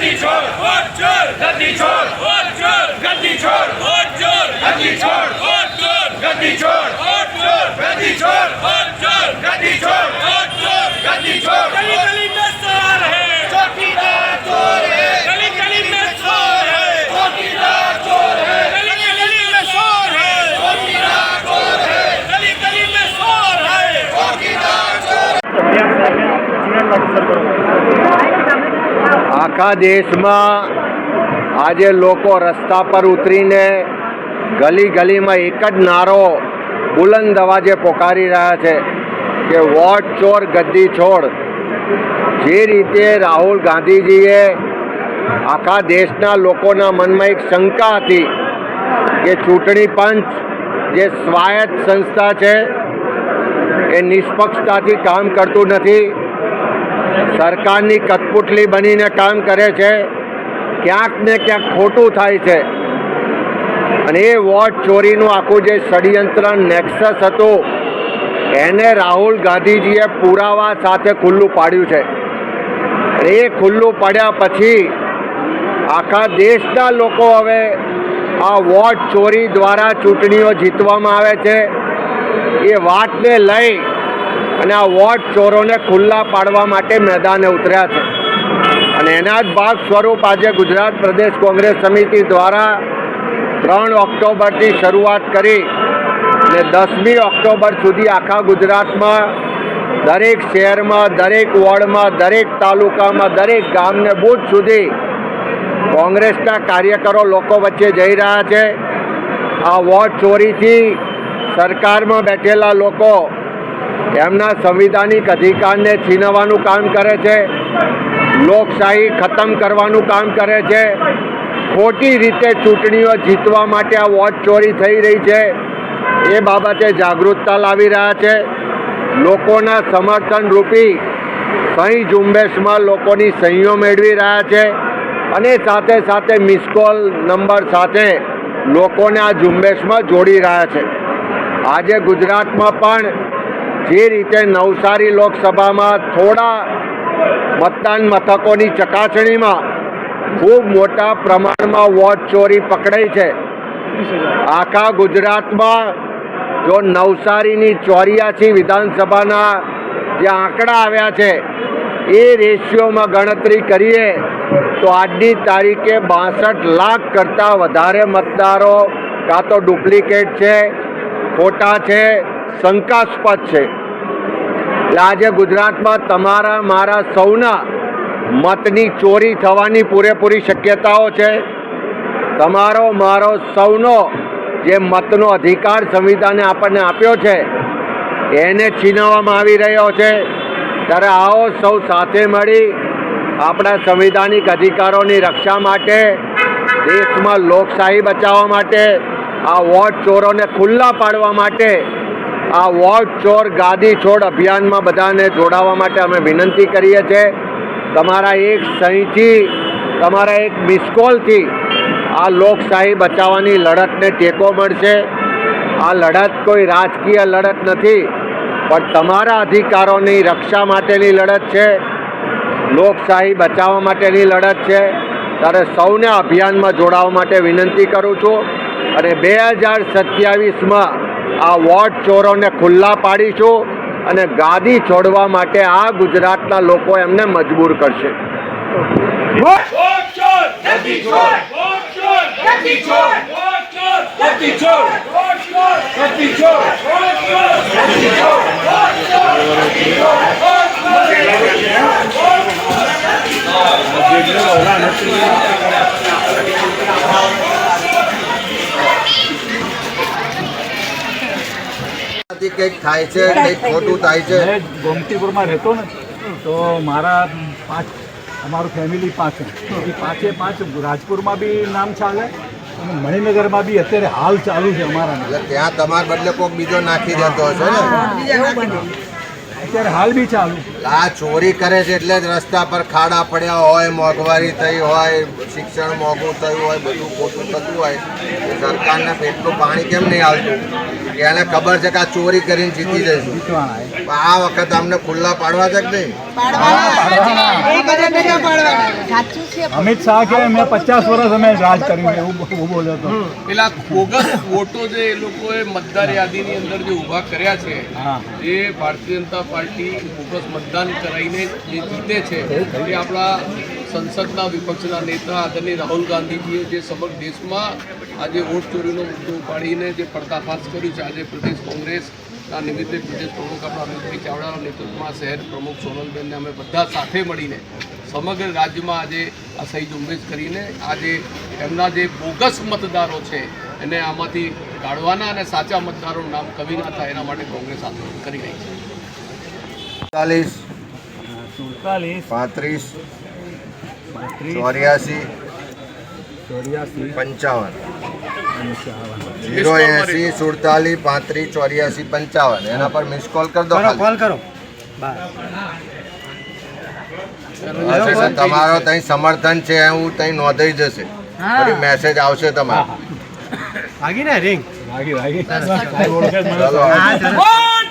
गद्दी छोड़ वोट चोर गद्दी छोड़ वोट चोर गद्दी छोड़ वोट चोर गद्दी छोड़ वोट चोर गद्दी छोड़ वोट चोर गद्दी छोड़ वोट चोर गद्दी छोड़ वोट चोर गद्दी छोड़ गली गली में सवार है चौकीदार चोर है गली गली में चोर है चौकीदार चोर है गली गली में चोर है चौकीदार चोर है गली गली में चोर है चौकीदार चोर આખા દેશમાં આજે લોકો રસ્તા પર ઉતરીને ગલી ગલીમાં એક જ નારો બુલંદ અવાજે પોકારી રહ્યા છે કે વોટ ચોર ગદ્દી છોડ. જે રીતે રાહુલ ગાંધીજીએ આખા દેશના લોકોના મનમાં એક શંકા હતી કે ચૂંટણી પંચ જે સ્વાયત્ત સંસ્થા છે એ નિષ્પક્ષતાથી કામ કરતું નથી સરકારની કટપુટલી બનીને કામ કરે છે, ક્યાંક ને ક્યાંક ખોટું થાય છે. અને એ વોટ ચોરીનું આખું જે ષડયંત્ર નેક્સસ હતું, એને રાહુલ ગાંધીજીએ પુરાવા સાથે ખુલ્લું પાડ્યું છે. એ ખુલ્લું પાડ્યા પછી આખા દેશના લોકો હવે આ વોટ ચોરી દ્વારા ચૂંટણીઓ જીતવામાં આવે છે. એ વાતને લઈ અને આ વોટ ચોરોને ખુલ્લા પાડવા માટે મેદાને ઉતર્યા છે. અને એના જ ભાગ સ્વરૂપ આજે ગુજરાત પ્રદેશ કોંગ્રેસ સમિતિ દ્વારા ત્રણ ઓક્ટોબરથી શરૂઆત કરી અને દસમી ઓક્ટોબર સુધી આખા ગુજરાતમાં દરેક શહેરમાં, દરેક વોર્ડમાં, દરેક તાલુકામાં, દરેક ગામને બુથ સુધી કોંગ્રેસના કાર્યકરો લોકો વચ્ચે જઈ રહ્યા છે. આ વોટ ચોરીથી સરકારમાં બેઠેલા લોકો એમના સંવિધાનિક અધિકારને છીનવવાનું કામ કરે છે. લોકશાહી ખતમ કરવાનું કામ કરે છે. ખોટી રીતે ચૂંટણીઓ જીતવા માટે આ વોટ ચોરી થઈ રહી છે. એ બાબતે જાગૃતતા લાવી રહ્યા છે. લોકોના સમર્થન રૂપી સહી ઝુંબેશમાં લોકોની સહીઓ મેળવી રહ્યા છે. અને સાથે સાથે મિસકોલ નંબર સાથે લોકોને આ ઝુંબેશમાં જોડી રહ્યા છે. આજે ગુજરાતમાં પણ જે રીતે નવસારી લોકસભામાં થોડા મતદાન મથકોની ચકાસણીમાં ખૂબ મોટા પ્રમાણમાં વોટ ચોરી પકડાઈ છે. આખા ગુજરાતમાં જો નવસારીની ચોર્યાસી વિધાનસભાના જે આંકડા આવ્યા છે, એ રેશિયોમાં ગણતરી કરીએ, તો આજની તારીખે બાસઠ લાખ કરતાં વધારે મતદારો કાં તો ડુપ્લિકેટ છે, ખોટા છે શંકાસ્પદ છે. એટલે આજે ગુજરાતમાં તમારા, મારા સૌના મતની ચોરી થવાની પૂરેપૂરી શક્યતાઓ છે. તમારો, મારો સૌનો જે મતનો અધિકાર સંવિધાને આપણને આપ્યો છે, એને છીનવવામાં આવી રહ્યો છે. ત્યારે આવો સૌ સાથે મળી આપણા સંવિધાનિક અધિકારોની રક્ષા માટે, દેશમાં લોકશાહી બચાવવા માટે, આ વોટ ચોરોને ખુલ્લા પાડવા માટે આ વોટ ચોર, ગાદી, છોડ અભિયાનમાં બધાને જોડાવા માટે અમે વિનંતી કરીએ છીએ. તમારા એક સહીથી, તમારા એક મિસકોલથી આ લોકશાહી બચાવવાની લડતને ટેકો મળશે. આ લડત કોઈ રાજકીય લડત નથી, પણ તમારા અધિકારોની રક્ષા માટેની લડત છે. લોકશાહી બચાવવા માટેની લડત છે. ત્યારે સૌને અભિયાનમાં જોડાવા માટે વિનંતી કરું છું. અને બે હજાર સત્યાવીસમાં આ વોટ ચોરોને ખુલ્લા પાડીશું અને ગાદી છોડવા માટે આ ગુજરાતના લોકો એમને મજબૂર કરશે. કંઈક થાય છે કંઈક ખોટું થાય છે મેં ગોમતીપુરમાં રહેતો ને તો મારા પાંચ અમારું ફેમિલી પાંચ. એ પાંચે પાંચ રાજપુરમાં બી નામ ચાલે અને મણિનગરમાં બી અત્યારે હાલ ચાલુ છે અમારા. એટલે ત્યાં તમારા બદલે કોઈક બીજો નાખી દેતો હશે ને અત્યારે હાલ બી ચાલુ આ ચોરી કરે છે એટલે જ રસ્તા પર ખાડા પડ્યા હોય મોંઘવારી થઈ હોય શિક્ષણ મોંઘું થયું હોય બધું ખોટું થતું હોય સરકારને પેટનું પાણી કેમ નહીં આવતું? કે એને ખબર છે કે આ ચોરી કરીને જીતી જઈશું. આ વખત અમને ખુલ્લા પાડવા છે કે નહીં? અમિત શાહ કે મેં પચાસ વર્ષ અમે રાજ કર્યું એવું બોલ્યો હતો પેલા બોગસ વોટો જે એ લોકોએ મતદાર યાદીની અંદર જે ઊભા કર્યા છે એ ભારતીય જનતા પાર્ટી બોગસ મતદાન કરાવીને જે જીતે છે એ આપણા સંસદના વિપક્ષના નેતા આદરણીય રાહુલ ગાંધીજીએ જે સમગ્ર દેશમાં આજે વોટ ચોરીનો મુદ્દો ઉપાડીને જે પડદાફાશ કર્યું છે, આજે પ્રદેશ કોંગ્રેસના નિમિત્તે પ્રદેશ પ્રમુખ આપણા અમિતભાઈ ચાવડાના નેતૃત્વમાં શહેર પ્રમુખ સોનલબેનને અમે બધા સાથે મળીને સમગ્ર રાજ્યમાં આજે આ સહી ઝુંબેશ કરીને આજે એમના જે બોગસ મતદારો છે એને આમાંથી કાઢવાના અને સાચા મતદારોનું નામ કવિ ના થાય એના માટે કોંગ્રેસ આંદોલન કરી રહી છે. ચાલીસ સુડતાલીસ. પાંત્રીસ ચોર્યાસી ચોર્યાસી. પંચાવન. જીરો એસી સુડતાલીસ પાંત્રીસ ચોર્યાસી પંચાવન. એના પર મિસ કોલ કરી દો ખાલી. એટલે તમારો ત્યાં સમર્થન છે હું ત્યાં નોંધાઈ જશે. મેસેજ આવશે તમારો. ભાગી ને રિંગ ચલો વોટ